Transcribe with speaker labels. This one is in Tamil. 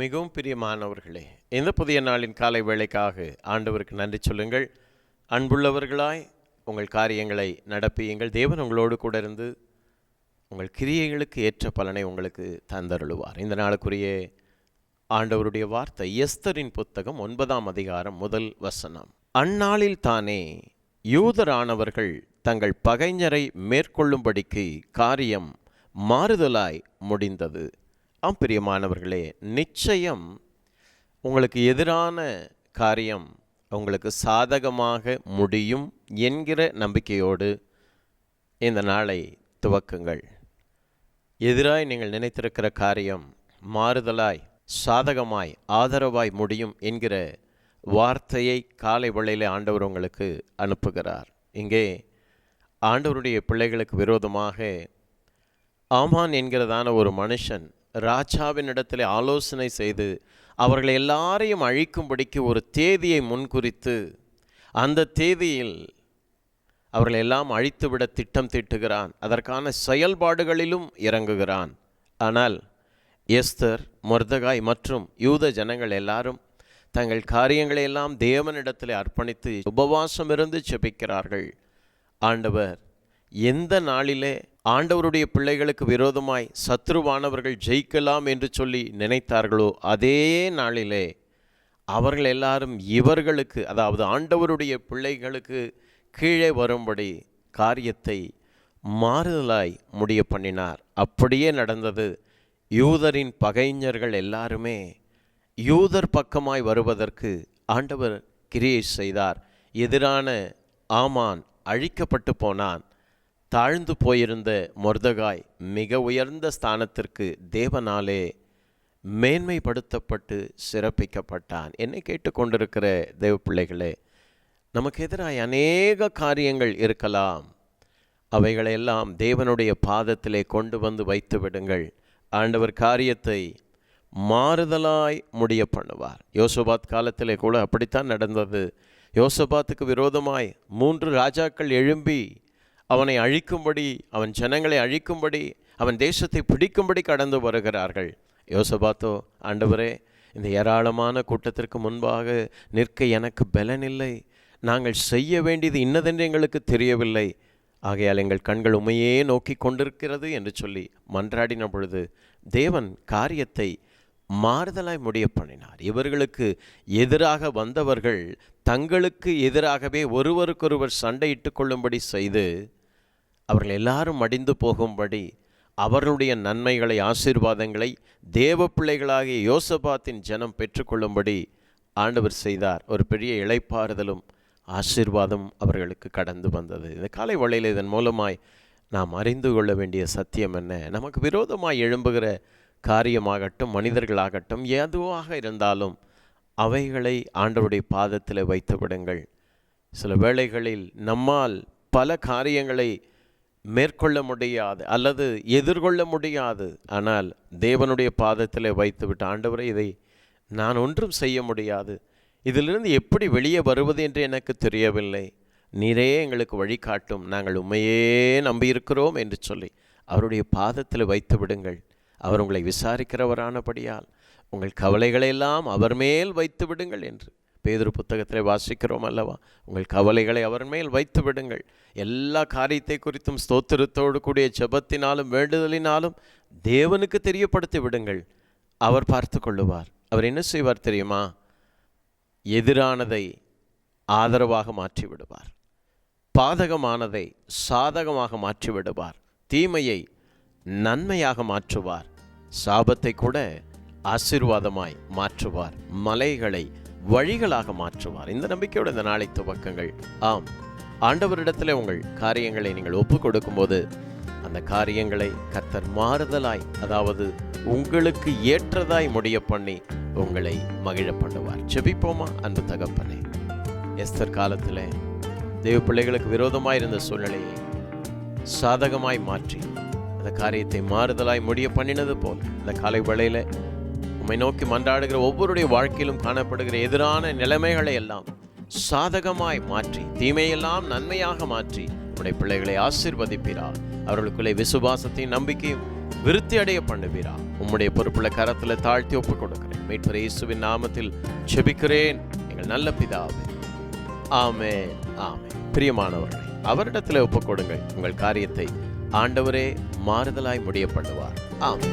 Speaker 1: மிகவும் பிரியமானவர்களே இந்த புதிய நாளின் காலை வேளைக்காக ஆண்டவருக்கு நன்றி சொல்லுங்கள். அன்புள்ளவர்களாய் உங்கள் காரியங்களை நடப்பியுங்கள். தேவன் உங்களோடு கூட இருந்து உங்கள் கிரியைகளுக்கு ஏற்ற பலனை உங்களுக்கு தந்தருளுவார். இந்த நாளுக்குரிய ஆண்டவருடைய வார்த்தை எஸ்தரின் புத்தகம் ஒன்பதாம் அதிகாரம் முதல் வசனம். அந்நாளில் தானே யூதரானவர்கள் தங்கள் பகைஞரை மேற்கொள்ளும்படிக்கு காரியம் மாறுதலாய் முடிந்தது. ஆம் பிரியமானவர்களே நிச்சயம் உங்களுக்கு எதிரான காரியம் உங்களுக்கு சாதகமாக முடியும் என்கிற நம்பிக்கையோடு இந்த நாளை துவக்குங்கள். எதிராய் நீங்கள் நினைத்திருக்கிற காரியம் மாறுதலாய் சாதகமாய் ஆதரவாய் முடியும் என்கிற வார்த்தையை காலை வேளையிலே ஆண்டவர் உங்களுக்கு அனுப்புகிறார். இங்கே ஆண்டவருடைய பிள்ளைகளுக்கு விரோதமாக ஆமான் என்கிறதான ஒரு மனுஷன் ராஜாவினிடத்தில் ஆலோசனை செய்து அவர்களை எல்லாரையும் அழிக்கும்படிக்கு ஒரு தேதியை முன்குறித்து அந்த தேதியில் அவர்களை எல்லாம் அழித்துவிட திட்டம் தீட்டுகிறான். அதற்கான செயல்பாடுகளிலும் இறங்குகிறான். ஆனால் எஸ்தர் மொர்தகாய் மற்றும் யூத ஜனங்கள் எல்லாரும் தங்கள் காரியங்களை எல்லாம் தேவனிடத்தில் அர்ப்பணித்து உபவாசம் இருந்து செபிக்கிறார்கள் ஆண்டவர் எந்த நாளிலே ஆண்டவருடைய பிள்ளைகளுக்கு விரோதமாய் சத்ருவானவர்கள் ஜெயிக்கலாம் என்று சொல்லி நினைத்தார்களோ அதே நாளிலே அவர்கள் எல்லாரும் இவர்களுக்கு அதாவது ஆண்டவருடைய பிள்ளைகளுக்கு கீழே வரும்படி காரியத்தை மாறுதலாய் முடிய பண்ணினார். அப்படியே நடந்தது. யூதரின் பகைஞர்கள் எல்லாருமே யூதர் பக்கமாய் வருவதற்கு ஆண்டவர் கிரியை செய்தார். எதிரான ஆமான் அழிக்கப்பட்டு போனான். தாழ்ந்து போயிருந்த மொர்தகாய் மிக உயர்ந்த ஸ்தானத்திற்கு தேவனாலே மேன்மைப்படுத்தப்பட்டு சிறப்பிக்கப்பட்டான். என்னை கேட்டுக்கொண்டிருக்கிற தேவ பிள்ளைகளே நமக்கு எதிராக அநேக காரியங்கள் இருக்கலாம். அவைகளையெல்லாம் தேவனுடைய பாதத்திலே கொண்டு வந்து வைத்து விடுங்கள். ஆண்டவர் காரியத்தை மாறுதலாய் முடிய பண்ணுவார். யோசபாத் காலத்திலே கூட அப்படித்தான் நடந்தது. யோசபாத்துக்கு விரோதமாய் மூன்று ராஜாக்கள் எழும்பி அவனை அழிக்கும்படி அவன் ஜனங்களை அழிக்கும்படி அவன் தேசத்தை பிடிக்கும்படி கடந்து வருகிறார்கள். யோசபாத்தோ ஆண்டவரே இந்த ஏராளமான கூட்டத்திற்கு முன்பாக நிற்க எனக்கு பலனில்லை. நாங்கள் செய்ய வேண்டியது இன்னதென்று எங்களுக்கு தெரியவில்லை. ஆகையால் எங்கள் கண்கள் உண்மையே நோக்கி கொண்டிருக்கிறது என்று சொல்லி மன்றாடின பொழுது தேவன் காரியத்தை மாறுதலாய் முடிய பண்ணினார். இவர்களுக்கு எதிராக வந்தவர்கள் தங்களுக்கு எதிராகவே ஒருவருக்கொருவர் சண்டையிட்டு கொள்ளும்படி செய்து அவர்கள் எல்லாரும் மடிந்து போகும்படி அவர்களுடைய நன்மைகளை ஆசீர்வாதங்களை தேவ பிள்ளைகளாகிய யோசபாத்தின் ஜனம் பெற்றுக்கொள்ளும்படி ஆண்டவர் செய்தார். ஒரு பெரிய இழைப்பாறுதலும் ஆசீர்வாதம் அவர்களுக்கு கடந்து வந்தது. இந்த காலை வழியில் இதன் மூலமாய் நாம் அறிந்து கொள்ள வேண்டிய சத்தியம் என்ன? நமக்கு விரோதமாய் எழும்புகிற காரியமாகட்டும் மனிதர்களாகட்டும் எதுவாக இருந்தாலும் அவைகளை ஆண்டவருடைய பாதத்தில் வைத்து விடுங்கள். சில வேளைகளில் நம்மால் பல காரியங்களை மேற்கொள்ள முடியாது அல்லது எதிர்கொள்ள முடியாது. ஆனால் தேவனுடைய பாதத்தில் வைத்துவிட்டு ஆண்டவரை இதை நான் ஒன்றும் செய்ய முடியாது. இதிலிருந்து எப்படி வெளியே வருவது என்று எனக்கு தெரியவில்லை. நீரே எங்களுக்கு வழிகாட்டும் நாங்கள் உண்மையே நம்பியிருக்கிறோம் என்று சொல்லி அவருடைய பாதத்தில் வைத்து விடுங்கள் அவர் உங்களை விசாரிக்கிறவரானபடியால் உங்கள் கவலைகளையெல்லாம் அவர் மேல் வைத்து விடுங்கள் என்று. பேதுரு புத்தகத்தில் வாசிக்கிறோம் அல்லவா? உங்கள் கவலைகளை அவர் மேல் வைத்து விடுங்கள். எல்லா காரியத்தை குறித்தும் ஸ்தோத்திரத்தோடு கூடிய ஜபத்தினாலும் வேண்டுதலினாலும் தேவனுக்கு தெரியப்படுத்தி விடுங்கள். அவர் பார்த்து கொள்ளுவார். அவர் என்ன செய்வார் தெரியுமா? எதிரானதை ஆதரவாக மாற்றி விடுவார். பாதகமானதை சாதகமாக மாற்றி விடுவார். தீமையை நன்மையாக மாற்றுவார். சாபத்தை கூட ஆசீர்வாதமாய் மாற்றுவார். மலைகளை வழிகளாக மாற்றுவார். இந்த நம்பிக்கையோட இந்த நாளை துவக்கங்கள். ஆம். ஆண்டவரிடத்தில் உங்கள் காரியங்களை நீங்கள் ஒப்பு கொடுக்கும்போது அந்த காரியங்களை கர்த்தர் மாறுதலாய் அதாவது உங்களுக்கு ஏற்றதாய் முடிய பண்ணி உங்களை மகிழ பண்ணுவார். செபிப்போமா அன்பு தகப்பனே. எஸ்தர் காலத்தில் தெய்வ பிள்ளைகளுக்கு விரோதமாக இருந்த சூழ்நிலையை சாதகமாய் மாற்றி அந்த காரியத்தை மாறுதலாய் முடிய பண்ணினது போல் இந்த காலை வேளையில் உம்மை நோக்கி மன்றாடுகிற ஒவ்வொருடைய வாழ்க்கையிலும் காணப்படுகிற எதிரான நிலைமைகளை எல்லாம் சாதகமாய் மாற்றி தீமையெல்லாம் நன்மையாக மாற்றி உடைய பிள்ளைகளை ஆசீர்வதிப்பீரா அவர்களுக்குள்ளே விசுவாசத்தையும் நம்பிக்கையும் விருத்தி அடைய பண்ணுவீரா உம்முடைய பொறுப்புள்ள கரத்தில் தாழ்த்தி ஒப்புக் கொடுக்கிறேன். மீட்பர் இயேசுவின் நாமத்தில் செபிக்கிறேன் எங்கள் நல்ல பிதாவே. ஆமே ஆமே பிரியமானவர்களே அவரிடத்தில் ஒப்புக்கொடுங்கள் உங்கள் காரியத்தை ஆண்டவரே மாறுதலாய் முடிய பண்ணுவார் ஆமே